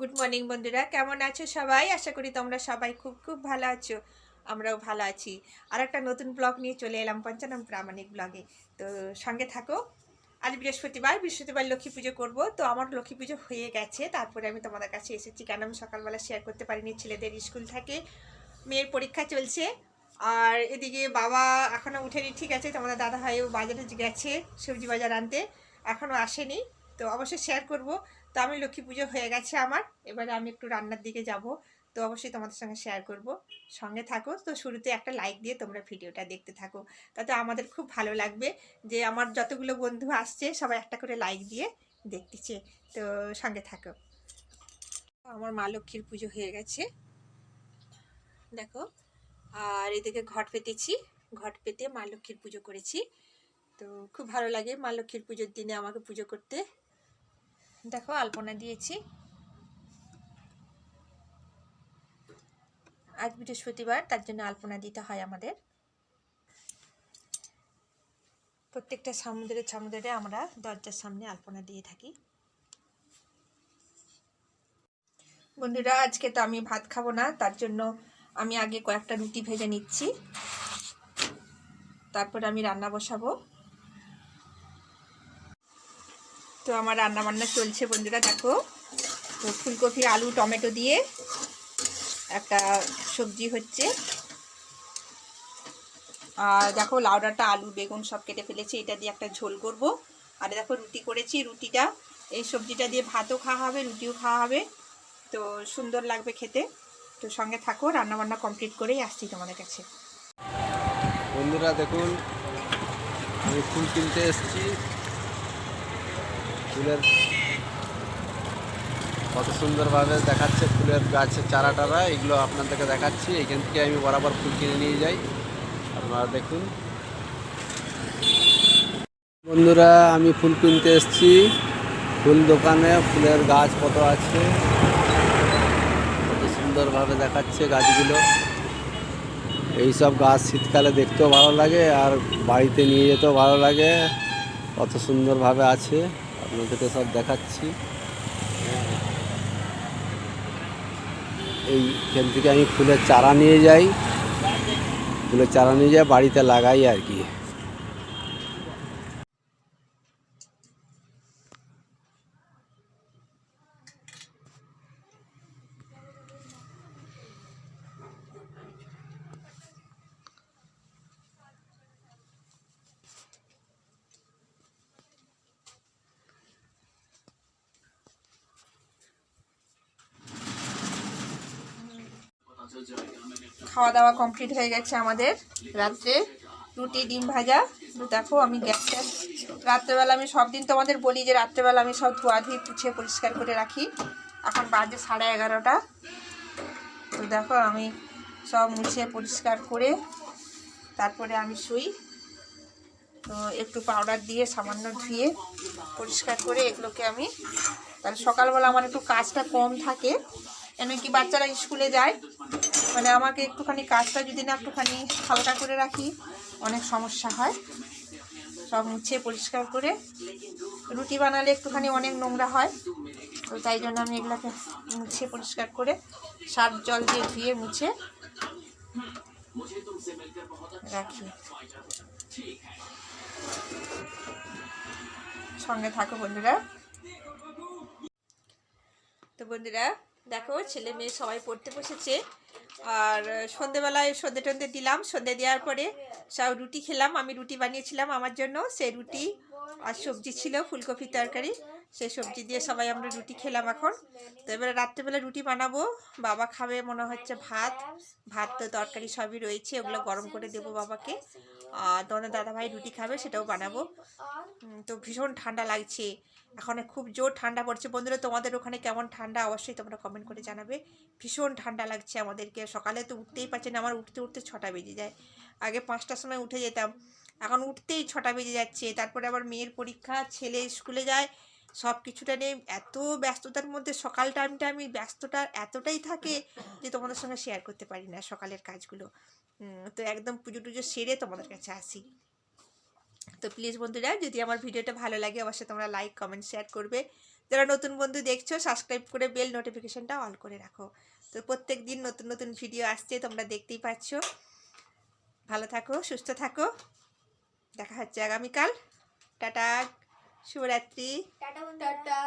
Good morning বন্ধুরা। কেমন আছো সবাই? আশা করি তোমরা সবাই খুব খুব ভালো আছো। আমরাও ভালো আছি। আর একটা নতুন ব্লগ নিয়ে চলে এলাম পঞ্চানন প্রামাণিক ব্লগে। তো সঙ্গে থাকো। আজ বৃহস্পতিবার বৃহস্পতিবার লক্ষ্মী পুজো করব। তো আমার লক্ষ্মী পুজো হয়ে গেছে। তারপরে আমি তোমাদের কাছে এসেছি। কেন আমি সকালবেলা শেয়ার করতে পারিনি? ছেলেদের স্কুল থাকে। মেয়ের পরীক্ষা চলছে। আর এদিকে বাবা এখনও উঠেনি, ঠিক আছে? তোমাদের দাদা ভাইও বাজারে গেছে সবজি বাজার আনতে। এখনও আসেনি। তো অবশ্যই শেয়ার করব। তো আমি লক্ষ্মী পুজো হয়ে গেছে আমার। এবারে আমি একটু রান্নার দিকে যাব। তো অবশ্যই তোমাদের সঙ্গে শেয়ার করব। সঙ্গে থাকো। তো শুরুতে একটা লাইক দিয়ে তোমরা ভিডিওটা দেখতে থাকো। তাতে আমাদের খুব ভালো লাগবে যে আমার যতগুলো বন্ধু আসছে, সবাই একটা করে লাইক দিয়ে দেখতেছে। তো সঙ্গে থাকো। আমার মা লক্ষ্মীর পুজো হয়ে গেছে। দেখো, আর এদিকে ঘট পেতেছি। ঘট পেতে মা লক্ষ্মীর পুজো করেছি। তো খুব ভালো লাগে মা লক্ষ্মীর পুজোর দিনে আমাকে পুজো করতে। দেখো আলপনা দিয়েছি। আজ বৃহস্পতিবার, তার জন্য আলপনা দিতে হয় আমাদের। প্রত্যেকটা সমুদ্রের সমুদ্রে আমরা দরজার সামনে আলপনা দিয়ে থাকি। বন্ধুরা, আজকে তো আমি ভাত খাব না, তার জন্য আমি আগে কয়েকটা রুটি ভেজে নিচ্ছি। তারপর আমি রান্না বসাবো। তো আমার রান্না বান্না চলছে বন্ধুরা, দেখো। তো ফুলকপি, আলু, টমেটো দিয়ে একটা সবজি হচ্ছে। আর দেখো, লাউডাটা, আলু, বেগুন সব কেটে ফেলেছি। এটা দিয়ে একটা ঝোল করব। আর দেখো, রুটি করেছি, রুটিটা। এই সবজিটা দিয়ে ভাতও খাওয়া হবে, রুটিও খাওয়া হবে। তো সুন্দর লাগবে খেতে। তো সঙ্গে থাকো রান্না বান্না কমপ্লিট করেই আসছি তোমাদের কাছে। বন্ধুরা, দেখুন, আমি ফুল কিনতে এসেছি। ফুলের কত সুন্দরভাবে দেখাচ্ছে, ফুলের গাছের চারা টারা এগুলো আপনাদেরকে দেখাচ্ছি। এখান থেকে আমি বরাবর ফুল কিনে নিয়ে যাই। আপনারা দেখুন। বন্ধুরা, আমি ফুল কিনতে এসেছি। ফুল দোকানে ফুলের গাছ কত আছে, কত সুন্দরভাবে দেখাচ্ছে গাছগুলো। এইসব গাছ শীতকালে দেখতেও ভালো লাগে আর বাড়িতে নিয়ে যেতেও ভালো লাগে। কত সুন্দরভাবে আছে। আপনাদেরকে সব দেখাচ্ছি। এইখান থেকে আমি ফুলের চারা নিয়ে যাই। ফুলের চারা নিয়ে যাই, বাড়িতে লাগাই আর কি। খাওয়া দাওয়া কমপ্লিট হয়ে গেছে আমাদের রাত্রে। রুটি, ডিম ভাজা দেখো আমি গ্যাসটা রাত্রেবেলা আমি সব দিন তোমাদের বলি যে রাত্রেবেলা আমি সব ধোয়াধুয়ি পুছিয়ে পরিষ্কার করে রাখি। এখন বাজে সাড়ে এগারোটা। তো দেখো আমি সব মুছিয়ে পরিষ্কার করে তারপরে আমি শুই। তো একটু পাউডার দিয়ে সামান্য ধুয়ে পরিষ্কার করে এগুলোকে আমি তাহলে সকালবেলা আমার একটু কাজটা কম থাকে। কেন কি বাচ্চারা স্কুলে যায়? মানে আমাকে একটুখানি কাজটা যদি না একটুখানি হালকা করে রাখি, অনেক সমস্যা হয়। সব মুছে পরিষ্কার করে রুটি বানালে একটুখানি অনেক নোংরা হয়। তো তাই জন্য আমি এগুলোকে মুছে পরিষ্কার করে সার জল দিয়ে ধুয়ে মুছে রাখি। সঙ্গে থাকো বন্ধুরা। তো বন্ধুরা দেখো, ছেলে মেয়ে সবাই পড়তে বসেছে। আর সন্ধেবেলায় সন্ধে টন্ধে দিলাম। সন্ধে দেওয়ার পরে সব রুটি খেলাম। আমি রুটি বানিয়েছিলাম আমার জন্য। সে রুটি আর সবজি ছিল ফুলকপি তরকারি। সেই সবজি দিয়ে সবাই আমরা রুটি খেলাম এখন। তো এবারে রাত্রেবেলা রুটি বানাবো। বাবা খাবে মনে হচ্ছে ভাত। ভাত তো তরকারি সবই রয়েছে, ওগুলো গরম করে দেবো বাবাকে। আর তোমাদের দাদাভাই রুটি খাবে, সেটাও বানাবো। তো ভীষণ ঠান্ডা লাগছে। এখন খুব জোর ঠান্ডা পড়ছে। বন্ধুরা, তোমাদের ওখানে কেমন ঠান্ডা? অবশ্যই তোমরা কমেন্ট করে জানাবে। ভীষণ ঠান্ডা লাগছে আমাদেরকে। সকালে তো উঠতেই পারছে না, আমার উঠতে উঠতে ছটা বেজে যায়। আগে পাঁচটার সময় উঠে যেতাম। এখন উঠতেই ছটা বেজে যাচ্ছে। তারপরে আবার মেয়ের পরীক্ষা, ছেলে স্কুলে যায়। সব কিছুটা নিয়ে এত ব্যস্ততার মধ্যে সকাল টাইমটা আমি ব্যস্ততা এতটাই থাকে যে তোমাদের সঙ্গে শেয়ার করতে পারি না সকালের কাজগুলো। তো একদম পুজো টুজো সেরে তোমাদের কাছে আসি। তো প্লিজ বন্ধুরা, যদি আমার ভিডিওটা ভালো লাগে অবশ্যই তোমরা লাইক কমেন্ট শেয়ার করবে। যারা নতুন বন্ধু দেখছ সাবস্ক্রাইব করে বেল নোটিফিকেশনটা অন করে রাখো। তো প্রত্যেক দিন নতুন নতুন ভিডিও আসছে, তোমরা দেখতেই পাচ্ছ। ভালো থাকো, সুস্থ থাকো। দেখা হচ্ছে আগামীকাল। টাটা। শুভরাত্রি। Tata tata.